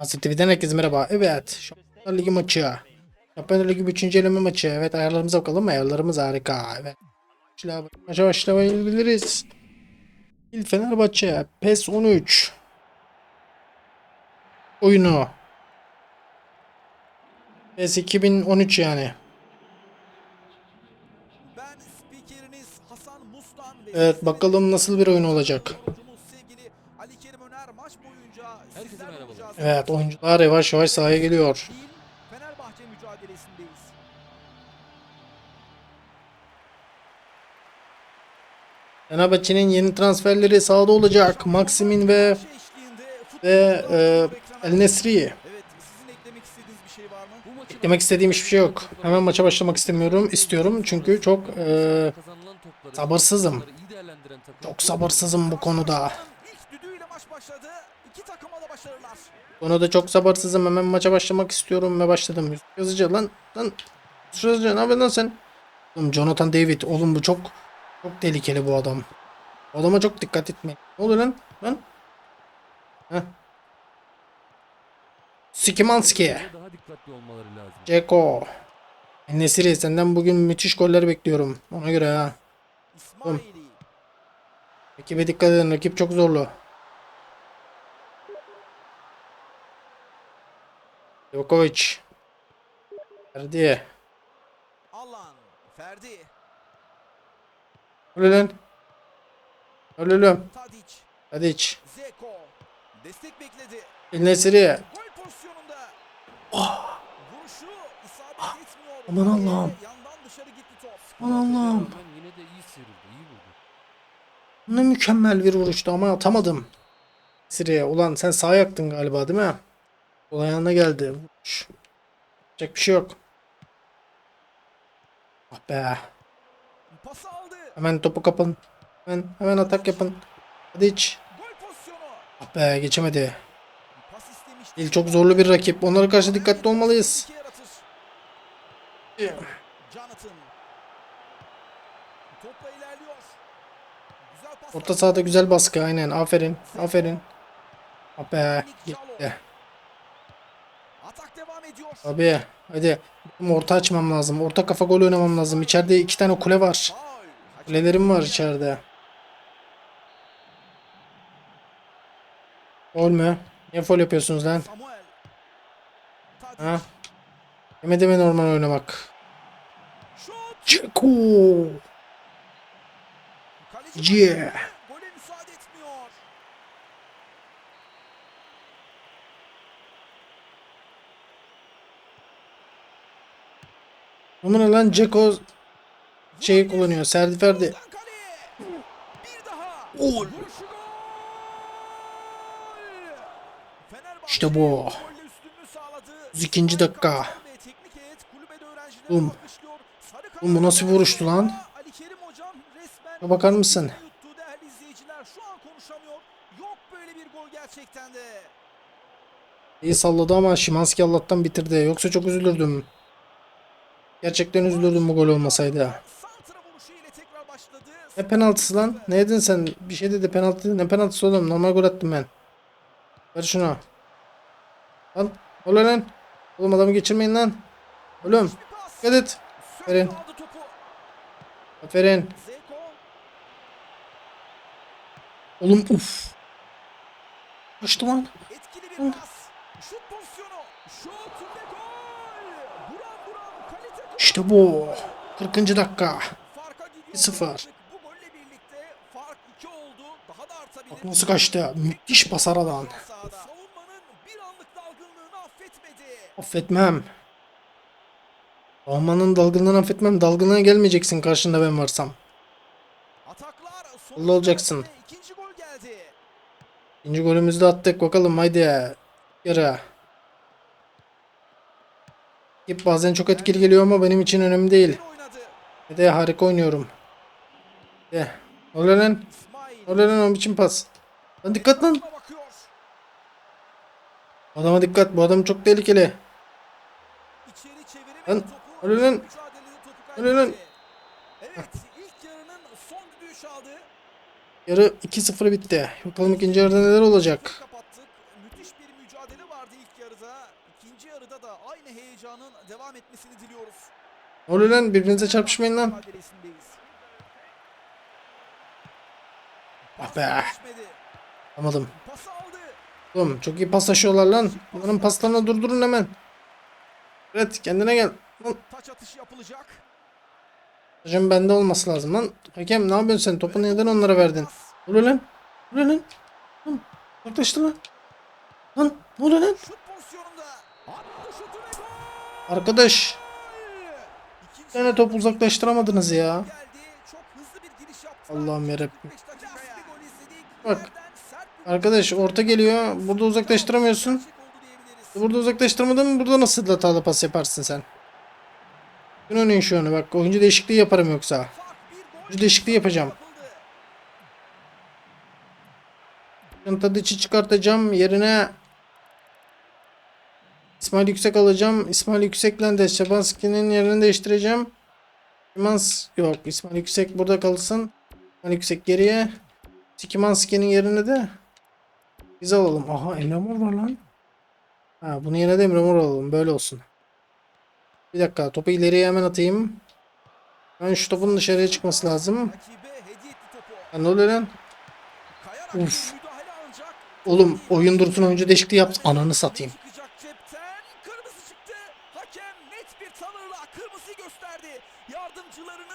Asil TV'den herkese merhaba. Evet. Şampiyonlar Ligi maçı. Şampiyonlar Ligi 3. eleme maçı. Evet ayarlarımıza bakalım. Ayarlarımız harika. Evet. Maça başlayabiliriz. İl Fenerbahçe. PES 13. Oyunu. PES 2013 yani. Evet bakalım nasıl bir oyun olacak. Evet oyuncular yavaş yavaş sahaya geliyor. Fenerbahçe mücadelesindeyiz. Fenerbahçe'nin yeni transferleri sahada olacak. Maximin ve ve e, El Nesri. Evet sizin eklemek istediğiniz bir şey var mı? Bu maçın Demek istediğim hiçbir şey yok. Hemen maça başlamak istemiyorum. İstiyorum çünkü çok e, sabırsızım. çok sabırsızım bu konuda. İlk düdüğüyle maç başladı. Takıma da çok sabırsızım. Hemen maça başlamak istiyorum ve başladım. Yazıcı lan lan. Yazıcı ne yapıyorsun lan sen? Oğlum Jonathan David. Oğlum bu çok çok tehlikeli bu adam. Bu adama çok dikkat etmeyin. Ne oluyor lan? Lan? Heh. Sikimanski. Daha dikkatli olmaları lazım. Ceko. Nesiri senden bugün müthiş goller bekliyorum. Ona göre ha. İsmaili. Rakibe dikkat edin. Rakip çok zorlu. Livakovic. Ferdi. Alan. Ferdi. Öyle lan. Tadic. Tadic. Zeko. Destek bekledi. El Nesiri. Gol pozisyonunda. Vuruşu isabet etmiyor. Ah. Aman Allah'ım. Yandan dışarı gitti top. Aman Allah'ım. Yine de iyi sıyrıldı, iyi vurdu. Ne mükemmel bir vuruştu ama atamadım. Nesiri. Ulan sen sağ yaktın galiba değil mi? Sol ayağına geldi. Vuruş. Yapacak bir şey yok. Ah be. Hemen topu kapın. Hemen, hemen atak yapın. Hadi iç. Ah be geçemedi. Değil çok zorlu bir rakip. Onlara karşı dikkatli olmalıyız. Orta sahada güzel baskı aynen. Aferin. Aferin. Ah be. Gitti. Atak devam ediyor. Abi hadi. Orta açmam lazım. Orta kafa gol oynamam lazım. İçeride iki tane kule var. Kulelerim var içeride. Gol mü? Niye foul yapıyorsunuz lan? Ha? Demedi mi normal oynamak? Ceko. Yeah. baskı. Gole müsaade etmiyor. Numara lan Ceko şeyi kullanıyor. Serdi Ferdi. Gol. İşte bu. golle üstünlüğü sağladı. 32. dakika. Bum. Oğlum bu nasıl bir vuruştu lan? Şuna bakar mısın? İyi salladı ama Şimanski Allah'tan bitirdi. Yoksa çok üzülürdüm. Gerçekten üzülürdüm bu gol olmasaydı. Başladı. Ne penaltısı lan? Ne dedin sen? Bir şey dedi penaltı. Ne penaltısı oğlum? Normal gol attım ben. Ver şunu. Lan. Ola lan. Oğlum adamı geçirmeyin lan. Oğlum. Dikkat et. Aferin. Zeko. Oğlum uf. Kaçtı lan. Etkili bir pas. Şut pozisyonu. Şut ve gol. İşte bu. 40. dakika. Farka gidiyor. 1-0. Artık Bu golle birlikte fark 2 oldu. Daha da artabilir. Bak nasıl kaçtı. Müthiş affetmedi. Affetmem. Almanın dalgınlığını affetmem. Dalgınlığa gelmeyeceksin karşında ben varsam. Allah olacaksın. İkinci golümüzü de attık. Bakalım haydi. Yara. Rakip bazen çok etkili geliyor ama benim için önemli değil. Ve de harika oynuyorum. De. Ne oluyor lan? Ne oluyor lan o biçim pas? Lan dikkat lan. Adama dikkat. Bu adam çok tehlikeli. Lan. Evet ilk yarının son düdüğü çaldı. Yarı 2-0 bitti. Bakalım ikinci yarıda neler olacak. Kapattık. Müthiş bir mücadele vardı ilk yarıda. İkinci yarıda da aynı heyecanın devam etmesini diliyoruz. Oluyor lan birbirinize çarpışmayın lan. Ah be. Anladım. Oğlum çok iyi paslaşıyorlar lan. Bunların paslarını durdurun hemen. Evet kendine gel. Lan Taç atışı yapılacak. hocam bende olması lazım lan. Hakem ne yapıyorsun sen? Topu neden onlara verdin? Oluyor lan? Oluyor lan? Lan yaklaştı lan. Lan ne oluyor lan? Şut pozisyonunda. Attı şutu ve gol. Arkadaş bir tane top uzaklaştıramadınız ya. Allah'ım yarabbim. 45 dakikaya. Bir gol izledik. Bak. Arkadaş orta geliyor. Burada uzaklaştıramıyorsun. Burada uzaklaştırmadın mı? Burada nasıl hatalı pas yaparsın sen? Gün oynayın şu anı bak. Oyuncu değişikliği yaparım yoksa. Oyuncu değişikliği yapacağım. Tadiç'i çıkartacağım. Yerine İsmail Yüksek alacağım. İsmail Yüksek'le de Şabanski'nin yerini değiştireceğim. Simans yok. İsmail Yüksek burada kalsın. İsmail Yüksek geriye. Sikimanski'nin yerine de biz alalım. Aha Emre Mor var lan. Ha bunu yerine de Emre Mor alalım. Böyle olsun. Bir dakika topu ileriye hemen atayım. Ben şu topun dışarıya çıkması lazım. Ha, ne oluyor lan? Uf. Oğlum oyun dursun oyuncu değişikliği yaptı. Ananı satayım. Ne çıkacak cepten? Kırmızı çıktı. Hakem net bir tanırla kırmızıyı gösterdi. Yardımcılarının da Allah'ım, yardımcılarının kırmızı da yedik. tepki almıştı ve attı oyuncuyu.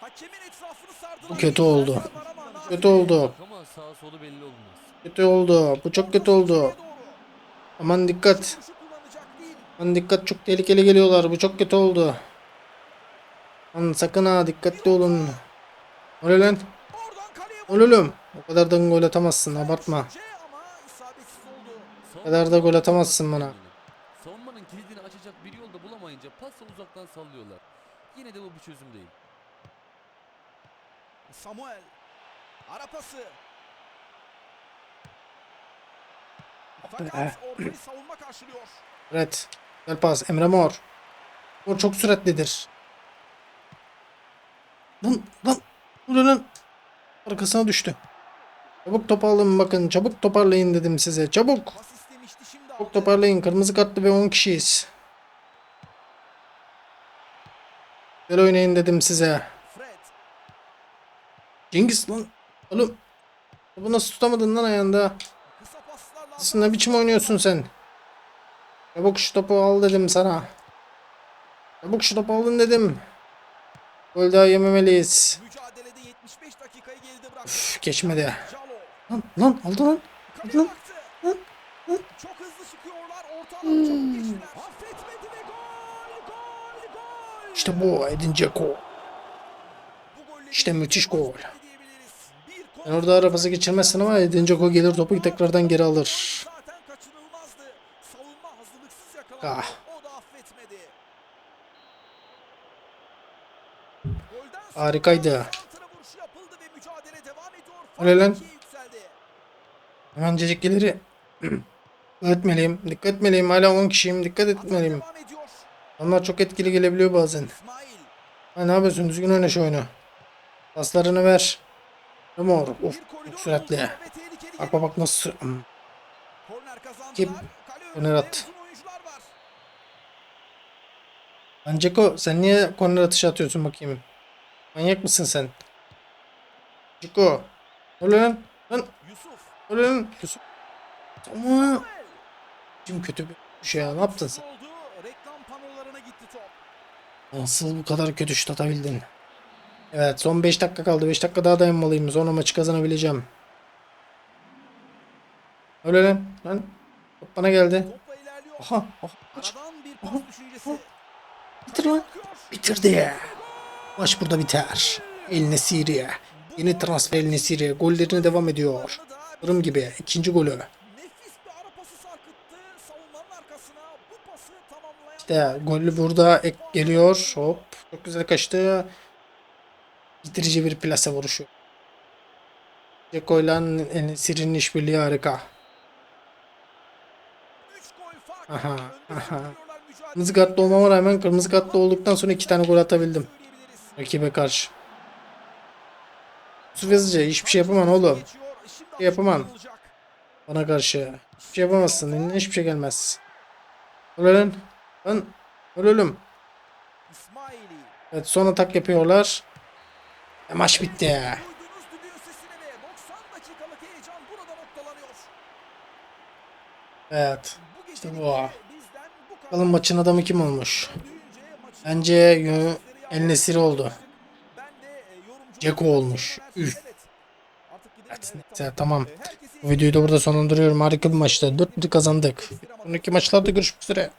Hakemin etrafını sardılar. Bu kötü oldu. Kötü oldu. Kötü oldu. Bu çok kötü oldu. Aman dikkat. Aman dikkat çok tehlikeli geliyorlar. Bu çok kötü oldu. Lan sakın ha dikkatli olun. Öyle lan. Oğlum. O kadar da gol atamazsın. Abartma. O kadar da gol atamazsın bana. Uzaktan sallıyorlar. Yine de bu bir çözüm değil. Samuel. Ara pası. Fakat ortayı savunma karşılıyor. Evet. Güzel pas. Emre Mor. Mor çok süratlidir. Lan lan. Dur lan. Arkasına düştü. Çabuk topu alın bakın. Çabuk toparlayın dedim size. Çabuk. Çabuk toparlayın. Kırmızı kartlı ve 10 kişiyiz. Güzel oynayın dedim size. Cengiz lan. Oğlum. Bu nasıl tutamadın lan ayağında? Sen ne biçim oynuyorsun sen? Çabuk şu topu al dedim sana. Çabuk şu topu alın dedim. Gol daha yememeliyiz. Mücadelede 75 dakikayı geride bıraktı. Üf, geçmedi. Lan lan aldı lan. Kaleye Lan, lan, lan. Çok hızlı çıkıyorlar. Orta alan çabuk geçtiler ve gol! Gol! Gol! İşte bu Edin Dzeko. İşte müthiş gol. Ben orada arabası geçirmezsin ama Edin Dzeko gelir topu tekrardan geri alır. Ah. Harikaydı. Öyle lan. Hemen cecikleri dikkat etmeliyim. Dikkat etmeliyim. Hala 10 kişiyim. Dikkat etmeliyim. Onlar çok etkili gelebiliyor bazen. Ha, ne yapıyorsun? Düzgün oyna şu oyunu. Paslarını ver. Mor. Of çok süratli. Bak bak bak nasıl. Hmm. Kim? Korner var. Lan Ceko sen niye korner atışı atıyorsun bakayım? Manyak mısın sen? Ceko. Ne oluyor lan? Lan Yusuf. ne oluyor lan? Yusuf. Ama. Kim kötü bir şey ya. Ne yaptın sen? Oldu. Reklam panolarına gitti top. Nasıl bu kadar kötü şut atabildin? Evet son 5 dakika kaldı. 5 dakika daha dayanmalıyım. Sonra maçı kazanabileceğim. Öyle lan. Lan. Top bana geldi. Aha. aha. Kaç. Aha, düşüncesi. Bitir lan. Bitirdi. Maç burada biter. El Nesiri. Yeni transfer El Nesiri. Gollerine devam ediyor. Kırım gibi. ikinci golü. Nefis bir ara pası sarkıttı. Savunmanın arkasına bu pası tamamlayan İşte golü burada ek geliyor. Hop. Çok güzel kaçtı. Bitirici bir plase vuruşu. Ceko ile El Nesiri'nin işbirliği harika. 3 gol fark. Aha, aha. Kırmızı kartlı olmama rağmen kırmızı kartlı olduktan sonra iki tane gol atabildim. Rakibe karşı. Yusuf Yazıcı hiçbir şey yapamam oğlum. Şimdi şey yapamam. Bana karşı. Hiçbir şey yapamazsın. Elinden hiçbir şey gelmez. Öyle lan. İsmaili. Evet son atak yapıyorlar. E, maç bitti. Duydunuz düdüğün sesini ve 90 dakikalık heyecan burada noktalanıyor. Evet. İşte bu. Bakalım maçın adamı kim olmuş? Bence El Nesiri oldu. E, Ceko olmuş. Üf. Evet. Neyse, tamam. E, Bu videoyu da burada sonlandırıyorum. Harika bir maçtı. 4-1 kazandık. Sonraki maçlarda görüşmek üzere.